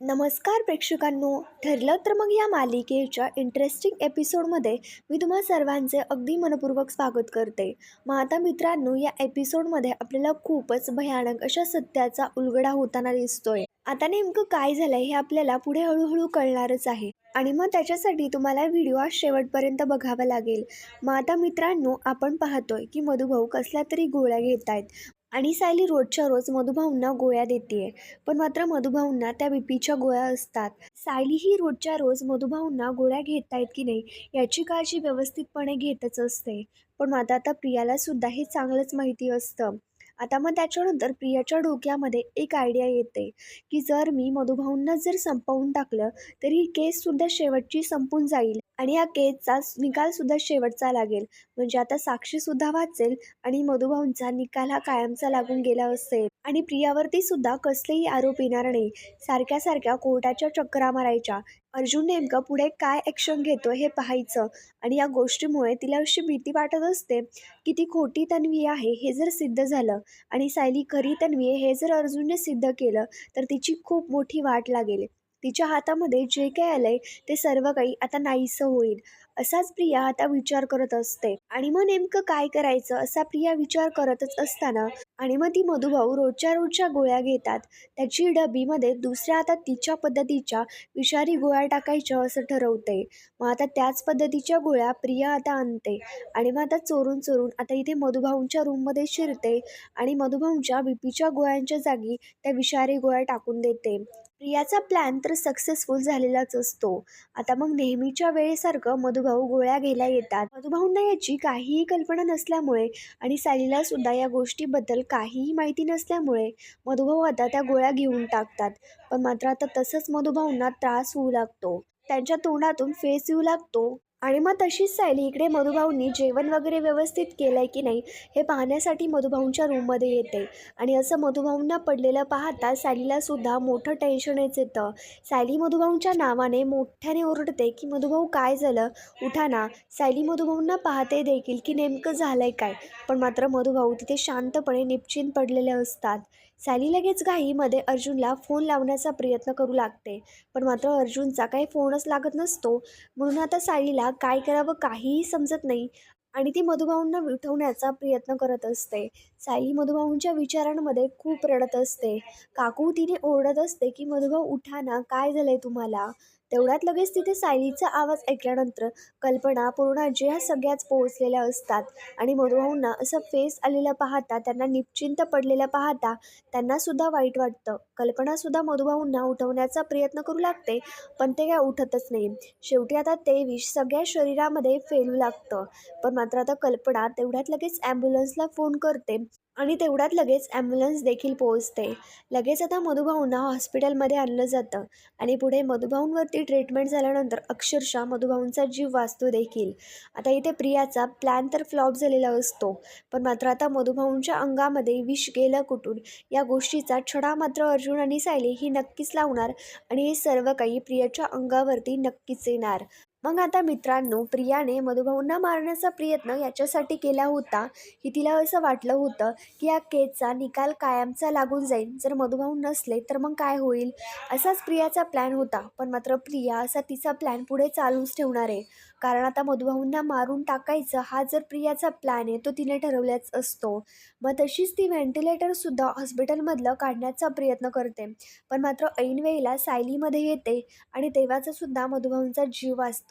नमस्कार प्रेक्षकांनो. ठरलं तर मग या मालिकेच्या इंटरेस्टिंग एपिसोडमध्ये मी तुम्हा सर्वांचे अगदी मनपूर्वक स्वागत करते. मग आता मित्रांनो या एपिसोडमध्ये आपल्याला खूपच भयानक अशा सत्याचा उलगडा होताना दिसतोय. आता नेमकं काय झालंय हे आपल्याला पुढे हळूहळू कळणारच आहे. आणि मग त्याच्यासाठी तुम्हाला व्हिडिओ शेवटपर्यंत बघावा लागेल. मग आता मित्रांनो आपण पाहतोय की मधुभाऊ कसल्या तरी गोळ्या घेत आहेत आणि सायली रोजच्या रोज मधुभाऊंना गोळ्या देते पण मात्र मधुभाऊंना त्या बीपीच्या गोळ्या असतात. सायली ही रोजच्या रोज मधुभाऊंना गोळ्या घेत आहेत की नाही याची काळजी व्यवस्थितपणे घेतच असते. पण मात्र आता प्रियाला सुद्धा हे चांगलंच माहिती असतं. आता मग त्याच्यानंतर प्रियाच्या डोक्यामध्ये एक आयडिया येते की जर मी मधुभाऊंना जर संपवून टाकलं तर ही केससुद्धा शेवटची संपून जाईल आणि या केसचा निकालसुद्धा शेवटचा लागेल. म्हणजे आता साक्षीसुद्धा वाचेल आणि मधुभाऊंचा निकाल हा कायमचा लागून गेला असेल आणि प्रियावरती सुद्धा कसलेही आरोप येणार नाही. सारख्या सारख्या कोर्टाच्या चक्रा मारायच्या. अर्जुन नेमकं पुढे काय ॲक्शन घेतो हे पाहायचं. आणि या गोष्टीमुळे तिला अशी भीती वाटत असते की ती खोटी तन्वी आहे हे जर सिद्ध झालं. आणि सायली खरी तन्वी आहे हे जर अर्जुनने सिद्ध केलं तर तिची खूप मोठी वाट लागेल. तिच्या हातामध्ये जे काही आलंय ते सर्व काही आता नाहीसं होईल. असाच प्रिया आता विचार करत असते. आणि मग नेमकं काय करायचं असा प्रिया विचार करतच असताना आणि मग ती मधुभाऊ रोजच्या रोजच्या गोळ्या घेतात. त्याची डबीमध्ये दुसऱ्या आता तिच्या पद्धतीच्या विषारी गोळ्या टाकायच्या असं ठरवते. मग आता त्याच पद्धतीच्या गोळ्या प्रिया आता आणते. आणि मग आता चोरून चोरून आता इथे मधुभाऊंच्या रूममध्ये शिरते. आणि मधुभाऊंच्या बीपीच्या गोळ्यांच्या जागी त्या विषारी गोळ्या टाकून देते. प्रियाचा प्लॅन तर सक्सेसफुल झालेलाच असतो. आता मग नेहमीच्या वेळेसारखं मधुभाऊ गोळ्या घ्यायला येतात. मधुभाऊंना याची काहीही कल्पना नसल्यामुळे आणि सालीला सुद्धा या गोष्टीबद्दल काहीही माहिती नसल्यामुळे मधुभाऊ आता त्या गोळ्या घेऊन टाकतात. पण मात्र आता तसंच मधुभाऊंना त्रास होऊ लागतो. त्यांच्या तोंडातून फेस येऊ लागतो. आणि मग तशीच सायली इकडे मधुभाऊंनी जेवण वगैरे व्यवस्थित केलं आहे की नाही हे पाहण्यासाठी मधुभाऊंच्या रूममध्ये येते. आणि असं मधुभाऊंना पडलेलं पाहता सायलीलासुद्धा मोठं टेन्शनच येतं सायली मधुभाऊंच्या नावाने मोठ्याने ओरडते की मधुभाऊ काय झालं? उठा ना. सायली मधुभाऊंना पाहते देखील की नेमकं झालं आहे काय पण मात्र मधुभाऊ तिथे शांतपणे निपचिन पडलेले असतात. सायली लगेच घाईमध्ये अर्जुनला फोन लावण्याचा प्रयत्न करू लागते पण मात्र अर्जुनचा काही फोनच लागत नसतो. म्हणून आता सायलीला काय करावं काहीही समजत नाही आणि ती मधुभाऊंना विठवण्याचा प्रयत्न करत असते. सायली मधुभाऊंच्या विचारांमध्ये खूप रडत असते. काकू तिने ओरडत असते की मधुभाऊ उठा ना काय झालंय तुम्हाला? तेवढ्यात लगेच तिथे सायलीचा आवाज ऐकल्यानंतर कल्पना पूर्ण ह्या सगळ्याच पोहोचलेल्या असतात. आणि मधुभाऊंना असं फेस आलेलं पाहता त्यांना निश्चिंत पडलेलं पाहता त्यांनासुद्धा वाईट वाटतं. कल्पनासुद्धा मधुभाऊंना उठवण्याचा प्रयत्न करू लागते पण ते काय उठतच नाही. शेवटी आता ते विष सगळ्या शरीरामध्ये फेलू लागतं. पण मात्र आता कल्पना तेवढ्यात लगेच ॲम्ब्युलन्सला फोन करते आणि तेवढ्यात लगेच ॲम्ब्युलन्स देखील पोहोचते. लगेच आता मधुभाऊंना हॉस्पिटलमध्ये आणलं जातं. आणि पुढे मधुभाऊंवरती ट्रीटमेंट झाल्यानंतर अक्षरशः मधुभाऊंचा जीव वाचतो देखील. आता इथे प्रियाचा प्लॅन तर फ्लॉप झालेला असतो पण मात्र आता मधुभाऊंच्या अंगामध्ये विष गेलं कुठून? या गोष्टीचा छडा मात्र अर्जुन आणि सायली ही नक्कीच लावणार आणि हे सर्व काही प्रियाच्या अंगावरती नक्कीच येणार. मग आता मित्रांनो प्रियाने मधुभाऊंना मारण्याचा प्रयत्न याच्यासाठी केला होता. की तिला असं वाटलं होतं की या केसचा निकाल कायमचा लागून जाईल. जर मधुभाऊ नसले तर मग काय होईल? असाच प्रियाचा प्लॅन होता. पण मात्र प्रिया असा तिचा प्लॅन पुढे चालूच ठेवणार आहे. कारण आता मधुभाऊंना मारून टाकायचं हा जर प्रियाचा प्लॅन आहे तो तिने ठरवल्याच असतो. मग तशीच ती व्हेंटिलेटरसुद्धा हॉस्पिटलमधलं काढण्याचा प्रयत्न करते. पण मात्र ऐनवेळेला सायलीमध्ये येते आणि तेव्हाचासुद्धा मधुभाऊंचा जीव वाचतो.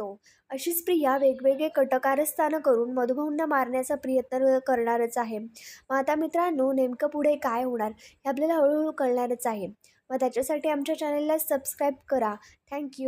अशीच प्रिया वेगवेगळे कटकारस्थानं करून मधुभाऊंना मारण्याचा प्रयत्न करणारच आहे. मग आता मित्रांनो नेमकं पुढे काय होणार हे आपल्याला हळूहळू कळणारच आहे. मग त्याच्यासाठी आमच्या चॅनलला सबस्क्राईब करा. थँक्यू